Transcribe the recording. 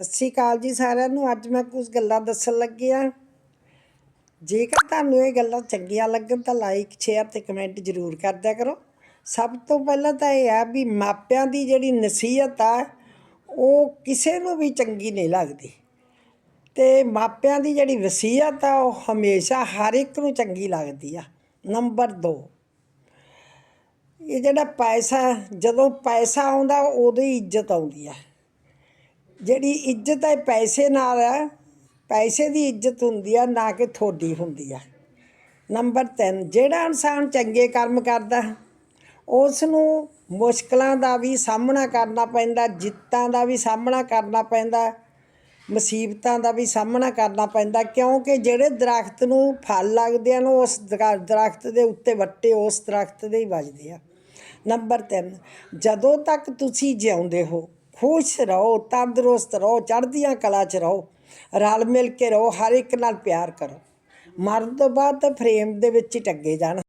ਸਤਿ ਸ਼੍ਰੀ ਅਕਾਲ ਜੀ ਸਾਰਿਆਂ ਨੂੰ। ਅੱਜ ਮੈਂ ਕੁਝ ਗੱਲਾਂ ਦੱਸਣ ਲੱਗੀ ਆ ਜੇਕਰ ਤੁਹਾਨੂੰ ਇਹ ਗੱਲਾਂ ਚੰਗੀਆਂ ਲੱਗਣ ਤਾਂ ਲਾਈਕ ਸ਼ੇਅਰ ਤੇ ਕਮੈਂਟ ਜ਼ਰੂਰ ਕਰਦਿਆ ਕਰੋ। ਸਭ ਤੋਂ ਪਹਿਲਾਂ ਤਾਂ ਇਹ ਆ ਵੀ ਮਾਪਿਆਂ ਦੀ ਜਿਹੜੀ ਨਸੀਹਤ ਆ, ਉਹ ਕਿਸੇ ਨੂੰ ਵੀ ਚੰਗੀ ਨਹੀਂ ਲੱਗਦੀ। ਤੇ ਮਾਪਿਆਂ ਦੀ ਜਿਹੜੀ ਵਸੀਅਤ ਆ, ਉਹ ਹਮੇਸ਼ਾ ਹਰ ਇੱਕ ਨੂੰ ਚੰਗੀ ਲੱਗਦੀ ਆ। ਨੰਬਰ 2 ਇਹ ਜਿਹੜਾ ਪੈਸਾ, ਜਦੋਂ ਪੈਸਾ ਆਉਂਦਾ, ਉਦੋਂ ਹੀ ਇੱਜ਼ਤ ਆਉਂਦੀ ਆ। ਜਿਹੜੀ ਇੱਜ਼ਤ ਹੈ ਪੈਸੇ ਨਾਲ ਹੈ। ਪੈਸੇ ਦੀ ਇੱਜ਼ਤ ਹੁੰਦੀ ਆ, ਨਾ ਕਿ ਥੋੜੀ ਹੁੰਦੀ ਆ। ਨੰਬਰ 3 ਜਿਹੜਾ ਇਨਸਾਨ ਚੰਗੇ ਕਰਮ ਕਰਦਾ ਉਸ ਨੂੰ ਮੁਸ਼ਕਲਾਂ ਦਾ ਵੀ ਸਾਹਮਣਾ ਕਰਨਾ ਪੈਂਦਾ, ਜਿੱਤਾਂ ਦਾ ਵੀ ਸਾਹਮਣਾ ਕਰਨਾ ਪੈਂਦਾ, ਮੁਸੀਬਤਾਂ ਦਾ ਵੀ ਸਾਹਮਣਾ ਕਰਨਾ ਪੈਂਦਾ, ਕਿਉਂਕਿ ਜਿਹੜੇ ਦਰਖਤ ਨੂੰ ਫਲ ਲੱਗਦੇ ਹਨ ਉਸ ਦਰਾ- ਦਰਖਤ ਦੇ ਉੱਤੇ ਵੱਟੇ ਉਸ ਦਰਖਤ ਦੇ ਹੀ ਵੱਜਦੇ ਆ। ਨੰਬਰ 3 ਜਦੋਂ ਤੱਕ ਤੁਸੀਂ ਜਿਉਂਦੇ ਹੋ ਖੁਸ਼ ਰਹੋ, ਤੰਦਰੁਸਤ ਰਹੋ, ਚੜ੍ਹਦੀਆਂ ਕਲਾ 'ਚ ਰਹੋ, ਰਲ ਮਿਲ ਕੇ ਰਹੋ, ਹਰ ਇੱਕ ਨਾਲ ਪਿਆਰ ਕਰੋ। ਮਰਨ ਤੋਂ ਬਾਅਦ ਤਾਂ ਫਰੇਮ ਦੇ ਵਿੱਚ ਹੀ ਟੱਗੇ ਜਾਣ।